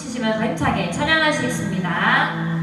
치시면서 힘차게 예, 찬양할 수 있습니다.